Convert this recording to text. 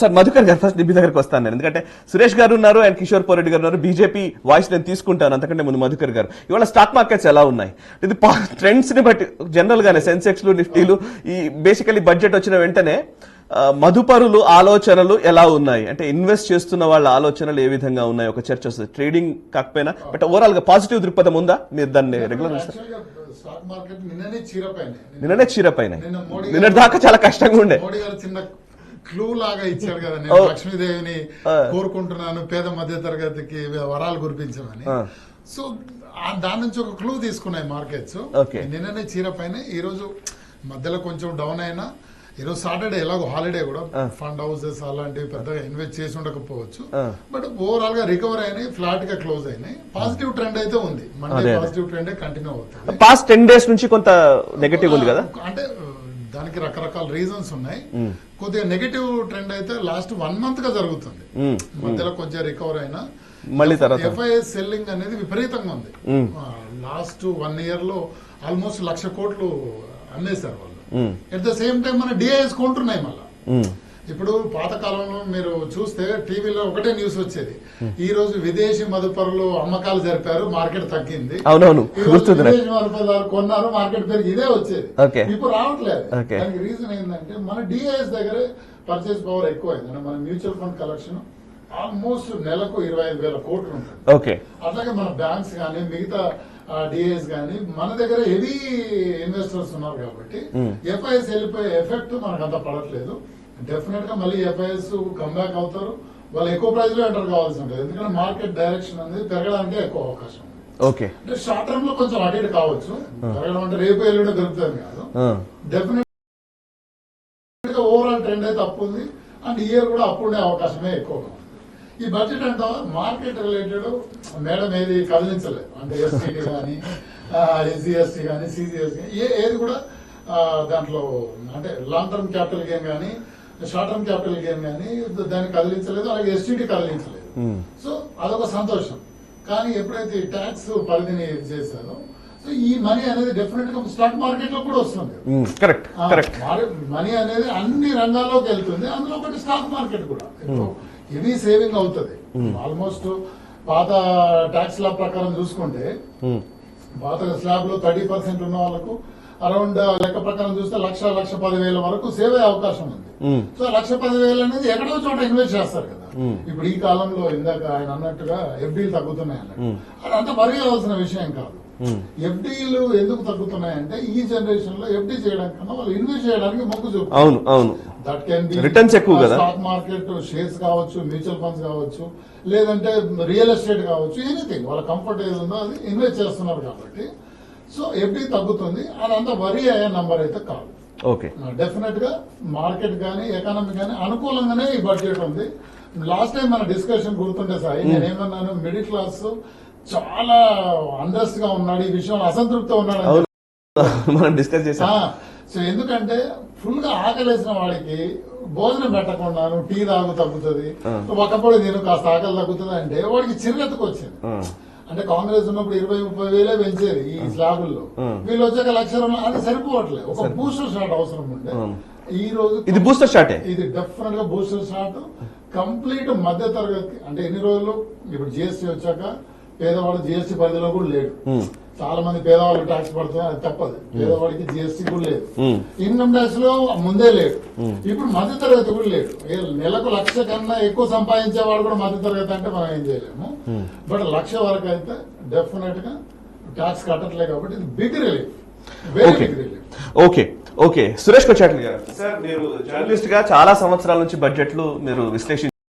Sir Madhukar గారు first మీ దగ్గరకు వస్తాను నేను. ఎందుకంటే సురేష్ గారు ఉన్నారు అండ్ కిషోర్ పోరెడ్డి గారు ఉన్నారు. బీజేపీ వాయిస్ నేను తీసుకుంటాను. అంతకంటే ముందు మధుకర్ గారు. ఇవాళ స్టాక్ మార్కెట్స్ ఎలా ఉన్నాయి? ఇది ట్రెండ్స్ని బట్టి జనరల్ గానే సెన్సెక్స్లు నిఫ్టీలు ఈ బేసికలీ బడ్జెట్ వచ్చిన వెంటనే ఆ, మదుపరులు ఆలోచనలు ఎలా ఉన్నాయి? అంటే ఇన్వెస్ట్ చేస్తున్న వాళ్ళ ఆలోచనలు ఏ విధంగా ఉన్నాయి? ఒక చర్చ వస్తుంది. ట్రేడింగ్ కాకపోయినా బట్ ఓవరాల్గా పాజిటివ్ దృక్పథం ఉందా? మీరు దాన్ని రెగ్యులర్ నిన్ననే చీరపోయినాయి నిన్ననే చీరపైన. నిన్న దాకా చాలా కష్టంగా ఉండే. క్లూ లాగా ఇచ్చాడు కదా నేను లక్ష్మీదేవిని కోరుకుంటున్నాను పేద మధ్య తరగతికి వరాలు కురిపించమని. సో దాని నుంచి ఒక క్లూ తీసుకున్నాయి మార్కెట్స్. నిన్ననే చీరపైన ఈ రోజు మధ్యలో కొంచెం డౌన్ అయినా ఈరోజు సాటర్డే ఎలాగో హాలిడే కూడా ఫండ్ హౌసెస్ అలాంటివి పెద్దగా ఇన్వెస్ట్ చేసి ఉండకపోవచ్చు. బట్ ఓవరాల్గా రికవర్ అయినాయి ఫ్లాట్గా క్లోజ్ అయినాయి. పాజిటివ్ ట్రెండ్ అయితే ఉంది. అదే. పాజిటివ్ ట్రెండ్ కంటిన్యూ అవుతుంది. పాస్ట్ టెన్ డేస్ నుంచి కొంత నెగటివ్ ఉంది కదా? అంటే దానికి రకరకాల రీజన్స్ ఉన్నాయి. కొద్దిగా నెగటివ్ ట్రెండ్ అయితే లాస్ట్ వన్ మంత్గా జరుగుతుంది. మధ్యలో కొంచెం రికవర్ అయినా. మళ్ళీ తర్వాత? ఎఫ్ఐఎస్ సెల్లింగ్ అనేది విపరీతంగా ఉంది. లాస్ట్ వన్ ఇయర్లో ఆల్మోస్ట్ లక్ష కోట్లు అమ్మేశారు వాళ్ళు. ఎట్ ద సేమ్ టైం మన డిఐఎస్ కొంటున్నాయి మళ్ళీ. ఇప్పుడు పాత కాలంలో మీరు చూస్తే టీవీలో ఒకటే న్యూస్ వచ్చేది. ఈ రోజు విదేశీ మదుపరులు అమ్మకాలు జరిపారు మార్కెట్ తగ్గింది. అవునవును. విదేశీ మదుపరులు కొన్నారు మార్కెట్ పెరిగి ఇదే వచ్చేది. ఇప్పుడు రావట్లేదు. దానికి రీజన్ ఏంటంటే మన డిఐఎస్ దగ్గరే పర్చేస్ పవర్ ఎక్కువ అయింది మన మ్యూచువల్ ఫండ్ కలెక్షన్ ఆల్మోస్ట్ నెలకు ఇరవై ఐదు వేల కోట్లు ఉంటుంది. ఓకే. అట్లాగే మన బ్యాంక్స్ కానీ మిగతా డిఐఎస్ కానీ మన దగ్గర హెవీ ఇన్వెస్టర్స్ ఉన్నారు కాబట్టి ఎఫ్ఐఎస్ వెళ్ళిపోయే ఎఫెక్ట్ మనకు అంత పడట్లేదు. డెఫినెట్గా మళ్ళీ ఎఫ్ఐఎస్ కమ్బ్యాక్ అవుతారు. వాళ్ళు ఎక్కువ ప్రైస్లో ఎంటర్ కావాల్సి ఉంటుంది. ఎందుకంటే మార్కెట్ డైరెక్షన్ అనేది పెరగడానికి ఎక్కువ అవకాశం ఓకే అంటే షార్ట్ టర్మ్లో కొంచెం అటు ఇటు కావచ్చు. పెరగడం అంటే రేపు ఎల్లుండి దొరుకుతుంది కాదు. డెఫినెట్గా ఓవరాల్ ట్రెండ్ అయితే అప్పు ఉంది. అండ్ ఇయర్ కూడా అప్పు ఉండే అవకాశమే ఎక్కువగా ఉంది. ఈ బడ్జెట్ అంతా మార్కెట్ రిలేటెడ్ మేడం ఏది కదిలించలేదు అంటే ఎస్టీటీ కానీ ఎస్సీ ఎస్టీ కానీ సిజిఎస్ ఏది కూడా దాంట్లో అంటే లాంగ్ టర్మ్ క్యాపిటల్ గేమ్ కానీ షార్ట్ టర్మ్ క్యాపిటల్ గేమ్ కానీ దాన్ని కదిలించలేదు అలాగే ఎస్టీటీ కదిలించలేదు. సో అదొక సంతోషం. కానీ ఎప్పుడైతే ట్యాక్స్ పరిధిని చేశారో సో ఈ మనీ అనేది డెఫినెట్గా స్టాక్ మార్కెట్లో కూడా వస్తుంది. కరెక్ట్ కరెక్ట్ మనీ అనేది అన్ని రంగాల్లోకి వెళ్తుంది అందులో ఒకటి స్టాక్ మార్కెట్ కూడా. ఇది సేవింగ్ అవుతుంది. ఆల్మోస్ట్ పాత ట్యాక్స్ లా ప్రకారం చూసుకుంటే పాత స్లాబ్లో థర్టీ పర్సెంట్ ఉన్న వాళ్ళకు అరౌండ్ లెక్క ప్రకారం చూస్తే లక్ష లక్ష పదివేల వరకు సేవ్ అయ్యే అవకాశం ఉంది. సో లక్ష పదివేలు అనేది ఎక్కడో చోట ఇన్వెస్ట్ చేస్తారు కదా. ఇప్పుడు ఈ కాలంలో ఇందాక ఆయన అన్నట్టుగా ఎఫ్డీలు తగ్గుతున్నాయి అన్నట్టు. అదంతా వరి విషయం కాదు. ఎఫ్డీలు ఎందుకు తగ్గుతున్నాయంటే ఈ జనరేషన్లో ఎఫ్డీ చేయడం కన్నా వాళ్ళు ఇన్వెస్ట్ చేయడానికి మొగ్గు అవును అవును. దట్ కెన్ బి Returns ఎక్కువ కదా? స్టాక్ మార్కెట్ షేర్స్ కావచ్చు మ్యూచువల్ ఫండ్స్ కావచ్చు లేదంటే రియల్ ఎస్టేట్ కావచ్చు ఎనీథింగ్ వాళ్ళ కంఫర్ట్ ఏది ఉందో అది ఇన్వెస్ట్ చేస్తున్నారు కాబట్టి సో ఎఫ్డీ తగ్గుతుంది. అదంతా వరి అయ్యే నంబర్ అయితే కాదు. ఓకే. డెఫినెట్గా మార్కెట్ కానీ ఎకానమీ కానీ అనుకూలంగానే ఈ బడ్జెట్ ఉంది. లాస్ట్ టైం మన డిస్కషన్ గుర్తుంటే సాయి నేను ఏమన్నాను మిడిల్ క్లాస్ చాలా అండర్స్ట్గా ఉన్నాడు. ఈ విషయంలో అసంతృప్తి ఉన్నాడు అని అవును. మనం డిస్కస్ చేసాం సో ఎందుకంటే ఫుల్గా ఆకలేసిన వాడికి భోజనం పెట్టకుండాను టీ తాగు తగ్గుతుంది. ఒకప్పుడు నేను కాస్త ఆకలి తగ్గుతుంది అంటే వాడికి చిరునెత్తుకు వచ్చింది. అంటే కాంగ్రెస్ ఉన్నప్పుడు ఇరవై ముప్పై వేలే పెంచేది ఈ స్లాబుల్లో. వీళ్ళు వచ్చాక లక్ష రెండు అది సరిపోవట్లేదు. ఒక బూస్టర్ షాట్ అవసరం ఉండే. ఈ రోజు ఇది బూస్టర్ షాటే ఇది డెఫినెట్గా బూస్టర్ షాట్ కంప్లీట్ మధ్య తరగతి అంటే ఎన్ని రోజులు ఇప్పుడు జిఎస్టీ వచ్చాక పేదవాడు జిఎస్టీ పరిధిలో కూడా లేడు. చాలా మంది పేదవాళ్ళు ట్యాక్స్ పడుతున్నారు అది తప్పదు. పేదవాడికి జిఎస్టీ కూడా లేదు. ఇన్కమ్ ట్యాక్స్లో ముందే లేడు ఇప్పుడు మధ్య తరగతి కూడా లేడు నెలకు లక్ష కన్నా ఎక్కువ సంపాదించేవాడు కూడా మధ్య తరగతి అంటే మనం ఏం చేయలేము. బట్ లక్ష వరకు అయితే డెఫినెట్గా ట్యాక్స్ కట్టట్లేదు కాబట్టి ఇది big relief very okay big relief okay okay Suresh Kochatla గారు. సార్ మీరు జర్నలిస్ట్గా చాలా సంవత్సరాల నుంచి బడ్జెట్లు మీరు విశ్లేషించారు